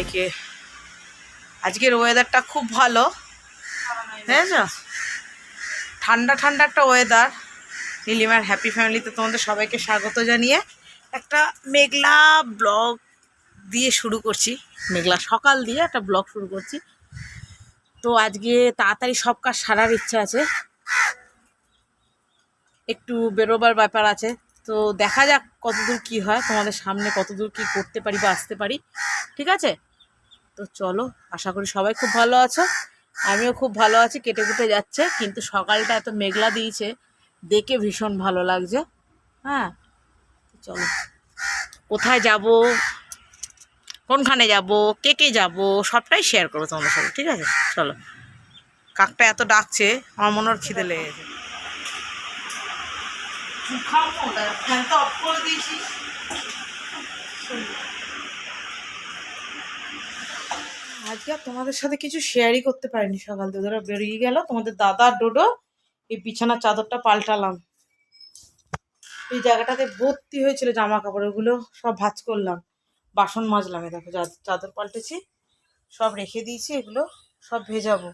সবাইকে। আজকের ওয়েদারটা খুব ভালো। বুঝেছ? ঠান্ডা ঠান্ডা একটা ওয়েদার নীলিমার হ্যাপি ফ্যামিলিতে তোমাদের সবাইকে স্বাগত জানিয়ে একটা মেঘলা ব্লগ দিয়ে শুরু করছি। মেঘলা সকাল দিয়ে একটা ব্লগ শুরু করছি। তো আজকে তাড়াতাড়ি সব কাজ সারার ইচ্ছা আছে। একটু বেরোবার ব্যাপার আছে। তো দেখা যাক কতদূর কি হয়, তোমাদের সামনে কতদূর কি করতে পারি বা আসতে পারি। ঠিক আছে? তো চলো আশা করি সবাই খুব ভালো আছো। আমিও খুব ভালো আছি কেটে কুটে যাচ্ছে কিন্তু সকালটা এত মেঘলা দিয়েছে দেখে ভীষণ ভালো লাগছে। হ্যাঁ চলো। কোথায় যাব? কোনখানে যাব? কে কে যাব? সবটাই শেয়ার করব তোমাদের সাথে ঠিক আছে? চলো। কাকটা এত ডাকছে আমার মনে খিদে লেগে গেছে। ফ্যানটা অফ করে দিয়েছি আজকে আর তোমাদের সাথে কিছু শেয়ারই করতে পারিনি সকাল থেকে। ওরা বেরিয়ে গেল, তোমাদের দাদা ডোডো এই বিছানার চাদরটা পাল্টালাম। এই জায়গাটাতে ভর্তি হয়েছিল জামা কাপড় ওগুলো সব ভাজ করলাম। বাসন মাজলাম দেখো চাদর পাল্টেছি, সব রেখে দিয়েছি, এগুলো সব ভেজাবো।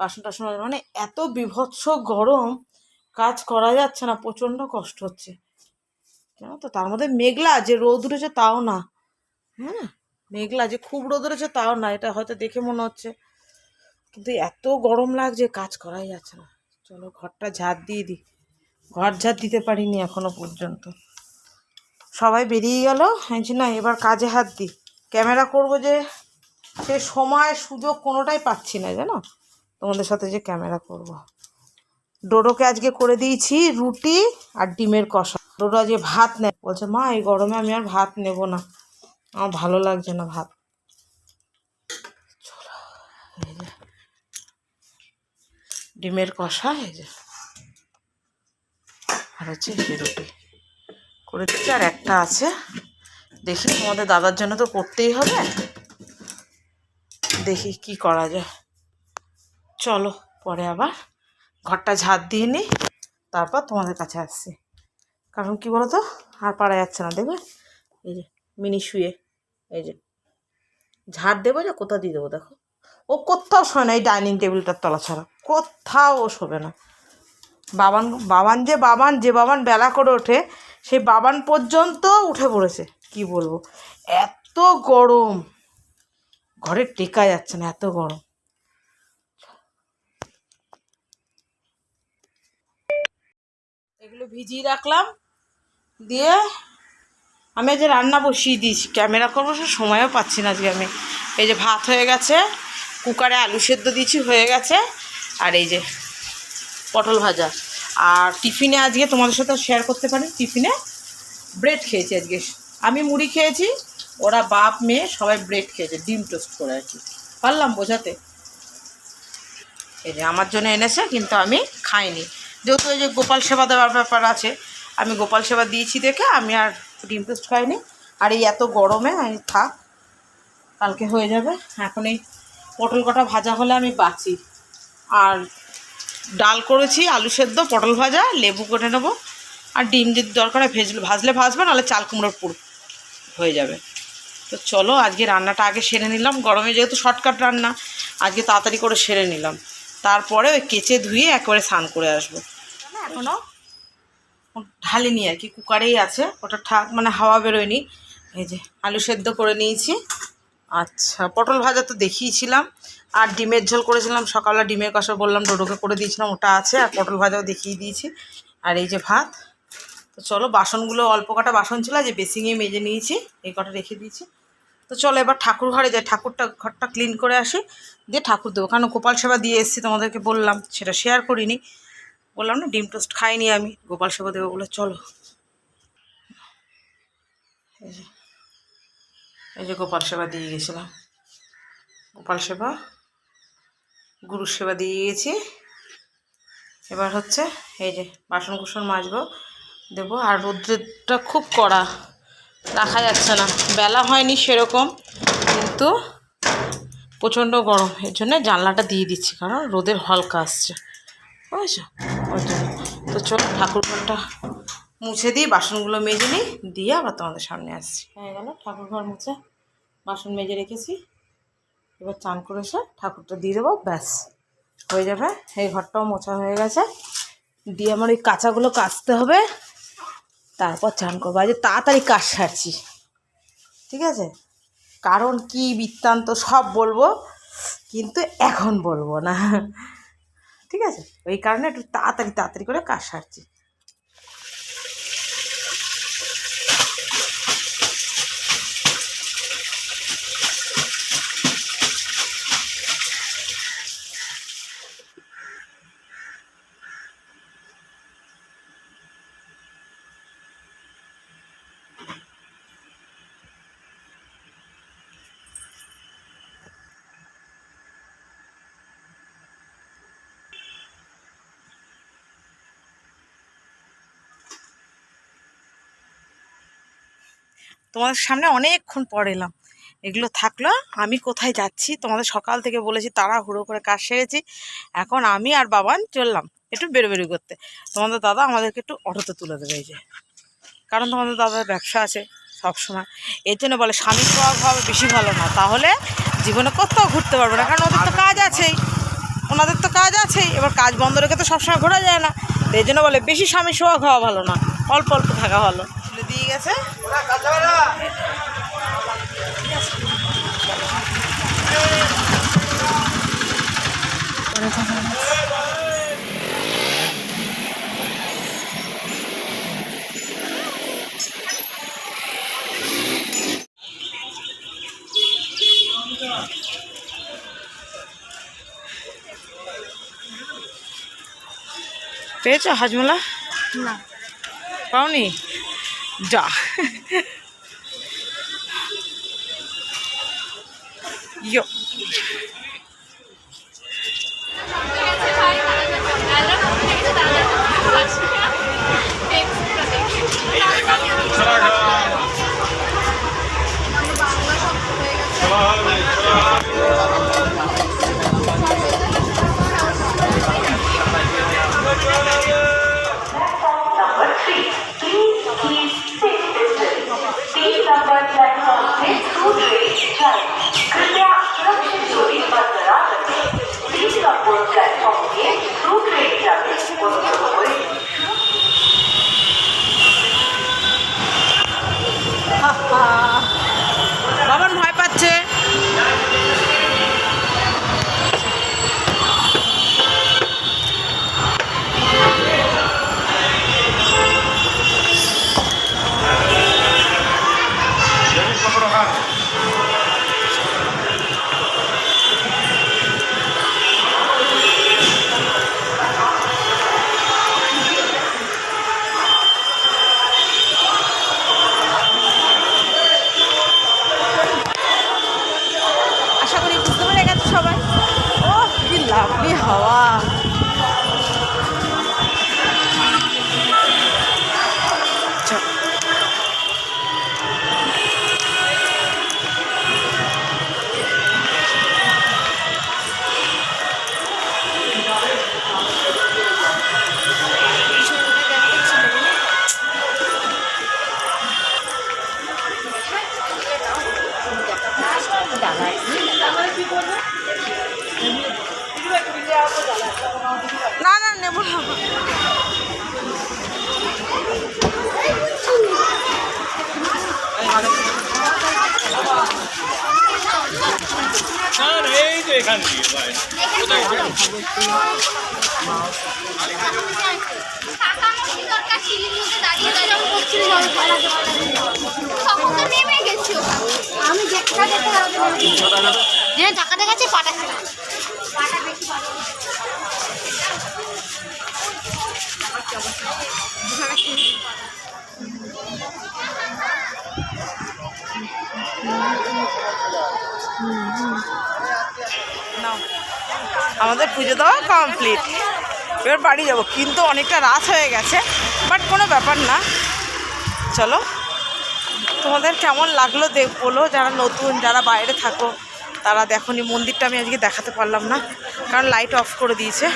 বাসন টাসন। মানে এত বিভৎস গরম, কাজ করা যাচ্ছে না, প্রচণ্ড কষ্ট হচ্ছে। জানো তো, তার মধ্যে মেঘলা যে রোদ উঠেছে তাও না। হ্যাঁ? মেঘলা যে খুব রোদ উঠেছে তাও না, এটা হয়তো দেখে মনে হচ্ছে। কিন্তু এত গরম লাগছে, কাজ করাই যাচ্ছে না। চলো ঘরটা ঝাড় দিয়ে দিই। ঘর ঝাড় দিতে পারিনি এখনও পর্যন্ত। সবাই বেরিয়ে গেল। বলছি না, এবার কাজে হাত দিই। ক্যামেরা করব যে, সে সময়, সুযোগ কোনোটাই পাচ্ছি না, জানো? তোমাদের সাথে যে ক্যামেরা করব। ডোডোকে আজকে করে দিয়েছি রুটি আর ডিমের কষা। ডোডো আজকে ভাত নেয়। বলছে, মা, এই গরমে আমি আর ভাত নেব না। আমার ভালো লাগছে না ভাত। ডিমের কষা, এই যে। আর হচ্ছে রুটি। করে দিচ্ছি আর একটা আছে। দেখি তোমাদের দাদার জন্য তো করতেই হবে। দেখি কি করা যায়। চলো, পরে আবার ঘরটা ঝাড় দিয়ে নিই, তারপর তোমাদের কাছে আসছি। কারণ কি বলো তো আর পারা যাচ্ছে না, দেখবে? এই যে, মিনি শুয়ে। এই যে, ঝাড় দেবো যে কোথাও দিয়ে দেবো, দেখো। ও কোথাও শোয় না এই ডাইনিং টেবিলটার তলা ছাড়া। কোথাও ও শোবে না। বাবান বাবান যে বাবান যে বাবান বেলা করে ওঠে, সেই বাবান পর্যন্ত উঠে পড়েছে। কি বলব? এত গরম। ঘরে টেকা যাচ্ছে না, এত গরম। এগুলো ভিজিয়ে রাখলাম। দিয়ে আমি আজ রান্না বসিয়ে দিয়েছি। ক্যামেরা করব, সে সময়ও পাচ্ছি না আজকে আমি। এই যে ভাত হয়ে গেছে, কুকারে আলু সেদ্ধ দিয়েছি, হয়ে গেছে। আর এই যে পটল ভাজা। আর টিফিনে আজকে তোমাদের সাথে শেয়ার করতে পারি টিফিনে ব্রেড খেয়েছি আজকে। আমি মুড়ি খেয়েছি, ওরা বাপ, মেয়ে, সবাই ব্রেড খেয়েছে, ডিম টোস্ট করে আর কি পারলাম বোঝাতে? এই যে আমার জন্য এনেছে, কিন্তু আমি খাইনি। যেহেতু ওই যে গোপাল সেবা দেওয়ার ব্যাপার আছে, আমি গোপাল সেবা দিয়েছি দেখে আমি আর ডিম টোস্ট খাইনি। আর এই এত গরমে আমি থাক, কালকে হয়ে যাবে। এখন এই পটল কটা ভাজা হলে আমি বাঁচি। আর ডাল করেছি, আলু সেদ্ধ, পটল ভাজা, লেবু কেটে নেব। আর ডিম যদি দরকার হয় ভেজলে ভাজলে ভাজবে, নাহলে চাল কুমড়োর পুর হয়ে যাবে। তো চলো, আজকে রান্নাটা আগে সেরে নিলাম। গরমে যেহেতু শর্টকাট রান্না, আজকে তাড়াতাড়ি করে সেরে নিলাম। তারপরে ওই কেচে ধুয়ে একবারে স্নান করে আসব। এখনও ঢালিনি আর কি, কুকারেই আছে। ওটা ঠাক মানে হাওয়া বেরোয়নি। এই যে আলু সেদ্ধ করে নিয়েছি। আচ্ছা পটল ভাজা তো দেখিয়েছিলাম। আর ডিমের ঝোল করেছিলাম। সকালবেলা ডিমের কষা বললাম, ডোডোকে করে দিয়েছিলাম, ওটা আছে। আর পটল ভাজাও দেখিয়ে দিয়েছি। আর এই যে ভাত। তো চলো, বাসনগুলো, অল্প কটা বাসন ছিল যে বেসিংয়ে মেজে নিয়েছি। এই কটা রেখে দিয়েছি। তো চলো, এবার ঠাকুর ঘরে যাই। ঠাকুরটা, ঘরটা ক্লিন করে আসি। দিয়ে ঠাকুর দেবো। কারণ গোপাল সেবা দিয়ে এসেছি তোমাদেরকে বললাম। সেটা শেয়ার করিনি। বললাম না, ডিম টোস্ট খাইনি আমি। গোপাল সেবা দেবো বলে চলো। এই যে এই যে গোপাল সেবা দিয়ে গেছিলাম। গোপাল সেবা, গুরু সেবা দিয়ে গেছি এবার হচ্ছে এই যে বাসন কুসন মাজবো, দেবো। আর রৌদ্রটা খুব কড়া রাখা যাচ্ছে না। বেলা হয়নি সেরকম, কিন্তু প্রচণ্ড গরম। এর জন্য জানলাটা দিয়ে দিচ্ছি, কারণ রোদের হলকা আসছে। বুঝেছ? ওই তো চলো, ঠাকুর ঘরটা মুছে দিই, বাসনগুলো মেজে নিই, দিয়ে আবার তোমাদের সামনে আসছি। হয়ে গেল, ঠাকুর ঘর মুছে, বাসন মেজে রেখেছি। এবার চান করে এসে ঠাকুরটা দিয়ে দেবো, ব্যাস। হয়ে যাবে, এই ঘরটাও মোছা হয়ে গেছে। দিয়ে আমার ওই কাঁচাগুলো কাচতে হবে, তারপর চান করব। আজ তাড়াতাড়ি কাজ সারছি, ঠিক আছে? কারণ কি বৃত্তান্ত সব বলব, কিন্তু এখন বলব না, ঠিক আছে? ওই কারণে একটু তাড়াতাড়ি তাড়াতাড়ি করে কাজ সারছি। তোমাদের সামনে অনেকক্ষণ পর এলাম। এগুলো থাকল, আমি কোথায় যাচ্ছি? তোমাদের সকাল থেকে বলেছি তারা হুড়ো করে কাজ সেরেছি। এখন আমি আর বাবান চললাম একটু বেরোবেরি করতে। তোমাদের দাদা আমাদেরকে একটু অটোতে তুলে দেবে এই যে। কারণ তোমাদের দাদার ব্যবসা আছে সব সময় এর জন্য বলে স্বামী সোহাগ হবে বেশি ভালো না। তাহলে জীবনে কোথাও ঘুরতে পারবে না। কারণ ওদের তো কাজ আছেই। ওনাদের তো কাজ আছেই। এবার কাজ বন্ধ রেখে তো সবসময় ঘোরা যায় না। এই জন্য বলে বেশি স্বামী সোহাগ হওয়া ভালো না। অল্প অল্প থাকা ভালো। দিয়ে গেছে। পেয়েছ হাজমোলা? না। পাওনি? যা ইয়ো Number আমি যেটা যেটা যে পাঠাচ্ছি দেখাচ্ছে না পাটা বেশি পাঠাচ্ছে। আমাদের পুজো দেওয়া কমপ্লিট এবার বাড়ি যাব, কিন্তু অনেকটা রাত হয়ে গেছে বাট কোনো ব্যাপার না। চলো, তোমাদের কেমন লাগল দেখ বলো, যারা নতুন, যারা বাইরে থাকো, তারা দেখনি মন্দিরটা আমি আজকে দেখাতে পারলাম না, কারণ লাইট অফ করে দিয়েছে।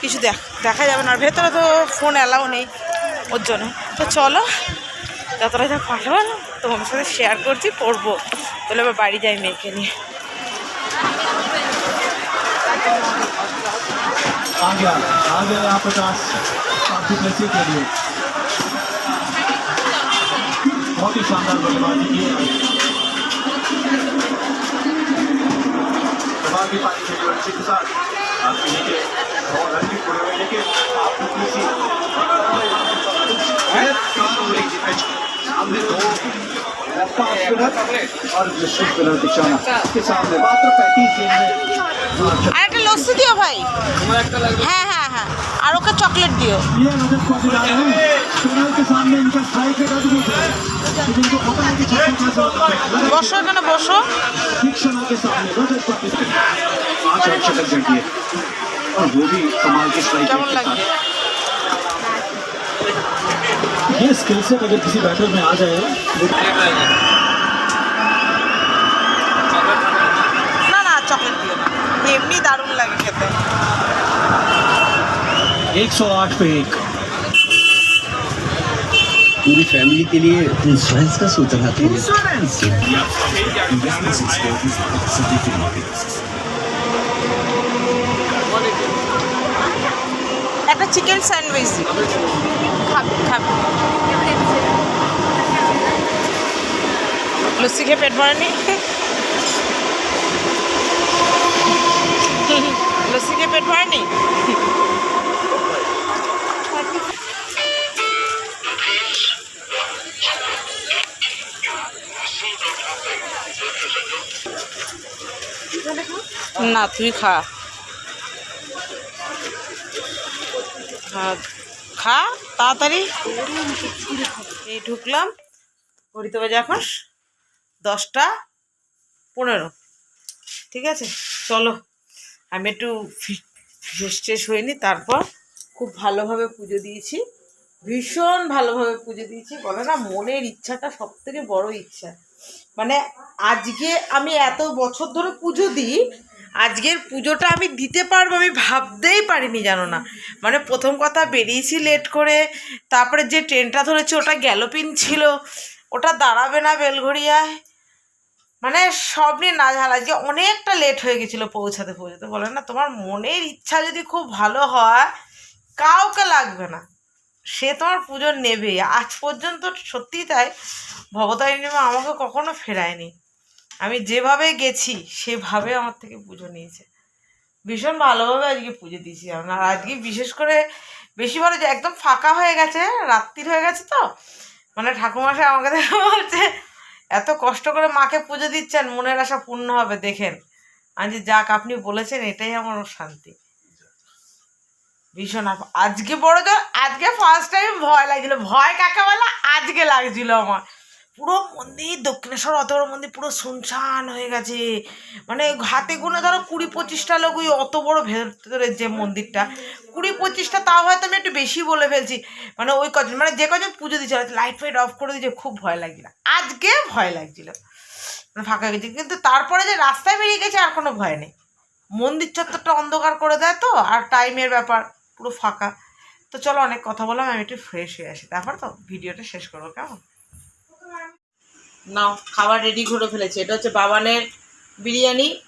কিছু দেখ, দেখা যাবে না, আর ভেতরে তো ফোন অ্যালাউ নেই ওর জন্য। তো চলো, যতটা যা পাঠাবো তোমার সাথে শেয়ার করছি পড়ব তাহলে এবার বাড়ি যাই মেয়েকে নিয়ে। आ गया आ गया यहाँ पचास आपकी पैसे के लिए बहुत ही शानदार बल्लेबाजी की दबाव भी पानी के अच्छे के साथ आपके नीचे फास्ट स्पिनर और विश्व स्पिनर बिछाना के सामने मात्र पैंतीस गेंद में আর একটা লস্যি দিও ভাই হ্যাঁ হ্যাঁ হ্যাঁ আর ওকে চকলেট দিও ये रजत चौकीदार है स्पिनर के सामने इनका स्ट्राइक रेट अद्भुत है लेकिन इनको पता है कि छक्के कैसे होता है বসো এখানে বসো तीक्षणा के सामने रजत चौकीदार पांच और शतक जड़िए और वो भी कमाल के स्ट्राइक কেমন रेट के লাগছে साथ ये स्किल सेट अगर किसी बैटर में आ जाए এমনি দারুণ লাগে খেতে एक सौ आठ पे एक पूरी फैमिली के लिए इंश्योरेंस का सोचना था insurance investment securities certificate market একটা চিকেন স্যান্ডউইচ দিও খাবে খাবে লস্যি খেয়ে পেট ভরেনি ভরেনি না, তুই খা। খা তাড়াতাড়ি। এই ঢুকলাম। ঘড়িতে বাজে এখন দশটা পনেরো। ঠিক আছে? চলো। আমি একটু ফ্রেশ ট্রেশ হইনি তারপর খুব ভালোভাবে পুজো দিয়েছি। ভীষণ ভালোভাবে পুজো দিয়েছি। বলে না, মনের ইচ্ছাটা সব থেকে বড় ইচ্ছা। মানে আজকে আমি এত বছর ধরে পুজো দিই, আজকের পুজোটা আমি দিতে পারব, আমি ভাবতেই পারিনি জানো না। মানে প্রথম কথা বেরিয়েছি লেট করে, তারপরে যে ট্রেনটা ধরেছি, ওটা গ্যালোপিন ছিল। ওটা দাঁড়াবে না বেলঘড়িয়ায়। মানে সব নিয়ে না ঝালা, যে অনেকটা লেট হয়ে গেছিল পৌঁছাতে পৌঁছাতে। বলে না, তোমার মনের ইচ্ছা যদি খুব ভালো হয়, কাউকে লাগবে না। সে তোমার পুজো নেবে। আজ পর্যন্ত সত্যি তাই ভবতারিণী আমাকে কখনো ফেরায়নি। আমি যেভাবে গেছি, সেভাবে আমার থেকে পুজো নিয়েছে। ভীষণ ভালোভাবে আজকে পুজো দিয়েছি আর আজকে বিশেষ করে বেশি ভালো যে একদম ফাঁকা হয়ে গেছে, রাত্রির হয়ে গেছে তো। মানে ঠাকুমাশাই আমাকে দেখে বলছে এত কষ্ট করে মাকে পুজো দিচ্ছেন, মনের আশা পূর্ণ হবে, দেখেন। আমি যে যাক, আপনি বলেছেন, এটাই আমার শান্তি। ভীষণ আজকে বড় তো আজকে ফার্স্ট টাইম ভয় লাগছিল। ভয় কাকে বলে? আজকে লাগছিল আমার। পুরো মন্দির, দক্ষিণেশ্বর অত বড় মন্দির পুরো শুনশান হয়ে গেছে। মানে হাতে গুনে ধরো কুড়ি পঁচিশটা লোক ওই অত বড় ভেতরের যে মন্দিরটা। কুড়ি পঁচিশটা তাও হয়তো আমি একটু বেশি বলে ফেলছি। মানে ওই কজন মানে যে কজন পুজো দিচ্ছে লাইট ফাইট অফ করে দিয়েছে, খুব ভয় লাগছিল। আজকে ভয় লাগছিল। মানে ফাঁকা গেছে। কিন্তু তারপরে যে রাস্তায় বেরিয়ে গেছে, আর কোনো ভয় নেই। মন্দির চত্বরটা অন্ধকার করে দেয় তো, আর টাইমের ব্যাপার পুরো ফাঁকা। তো চলো অনেক কথা বললাম, আমি একটু ফ্রেশ হয়ে আসি। তারপর তো ভিডিওটা শেষ করব, কেমন? নাও খাবার রেডি করে ফেলেছি। এটা হচ্ছে বাবানের বিরিয়ানি।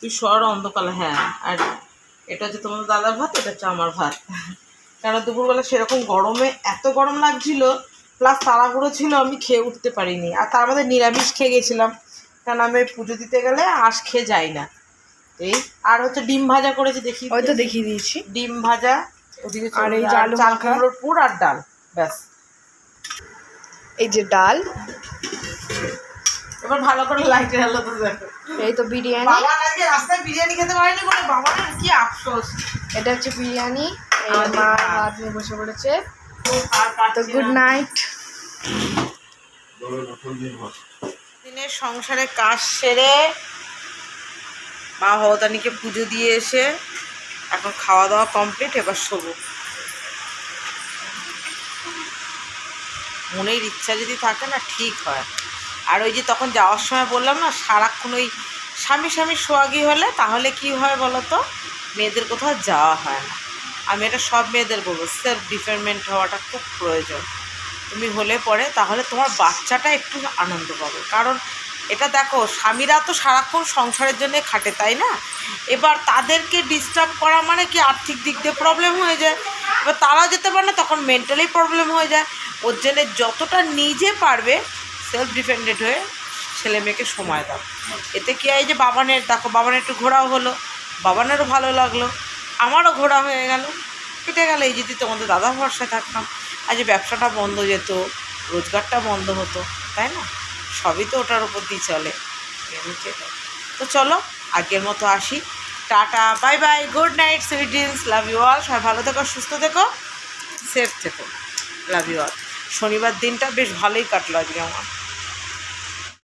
তুই সর অন্ধকাল হ্যাঁ। আর এটা হচ্ছে তোমাদের দাদার ভাত এটা হচ্ছে আমার ভাত। কারণ দুপুরবেলা সেরকম গরমে এত গরম লাগছিল প্লাস তাড়াহুড়ো ছিল আমি খেয়ে উঠতে পারিনি। আর তার মধ্যে নিরামিষ খেয়ে গেছিলাম। কারণ আমি পুজো দিতে গেলে আঁশ খেয়ে যাই না। এই আর হচ্ছে ডিম ভাজা করেছি দেখি। ওই তো দেখিয়ে দিয়েছি। ডিম ভাজা ওদিকে আর এই চলে- চাল কুমড়োর পুর আর ডাল ব্যাস। এই যে ডাল। এবার ভালো করে লাইটের আলো তো দেখো। এই তো বিরিয়ানি। বাবা আজকে রাস্তায় বিরিয়ানি খেতে পারেনি বলে বাবার কি আফসোস। এটা হচ্ছে বিরিয়ানি এই মা ভাত। ভাত নিয়ে বসে পড়েছে। তো গুড নাইট দিনের সংসারে কাজ সেরে মা ভবতানীকে পুজো দিয়ে এসে এখন খাওয়া দাওয়া কমপ্লিট এবার শোবো। মনের ইচ্ছা যদি থাকে না, ঠিক হয়। আর ওই যে তখন যাওয়ার সময় বললাম না, সারাক্ষণ ওই স্বামী স্বামী সোয়াগি হলে তাহলে কি হয় বলো তো মেয়েদের কোথাও যাওয়া হয় না। আমি এটা সব মেয়েদের বলব সেলফ ডিপেন্ডেন্ট হওয়াটা খুব প্রয়োজন। তুমি হলে পরে তাহলে তোমার বাচ্চাটা একটু আনন্দ পাবে। কারণ এটা দেখো, স্বামীরা তো সারাক্ষণ সংসারের জন্য খাটে, তাই না? এবার তাদেরকে ডিস্টার্ব করা মানে কি আর্থিক দিক দিয়ে প্রবলেম হয়ে যায়। এবার তারা যেতে পারে না, তখন মেন্টালি প্রবলেম হয়ে যায়। ওর জন্যে যতটা নিজে পারবে সেলফ ডিপেন্ডেন্ট হয়ে ছেলে মেয়েকে সময় দাও। এতে কি হয় যে, বাবানের দেখো, বাবানের একটু ঘোরাও হলো। বাবানেরও ভালো লাগল। আমারও ঘোরা হয়ে গেল। কেটে গেল, এই যদি তোমাদের দাদা ভরসা থাকতাম। আজ ব্যবসাটা বন্ধ যেত, রোজগারটা বন্ধ হতো, তাই না? সবই তো ওটার উপর দিয়ে চলে। তো চলো, আগের মতো আসি। Tata, bye bye, good night sweet dreams love you all. সবাই ভালো থেকো, সুস্থ থেকো, সেফ থেকো, লাভ ইউ অল। শনিবার দিনটা বেশ ভালোই কাটলো আজকে আমার।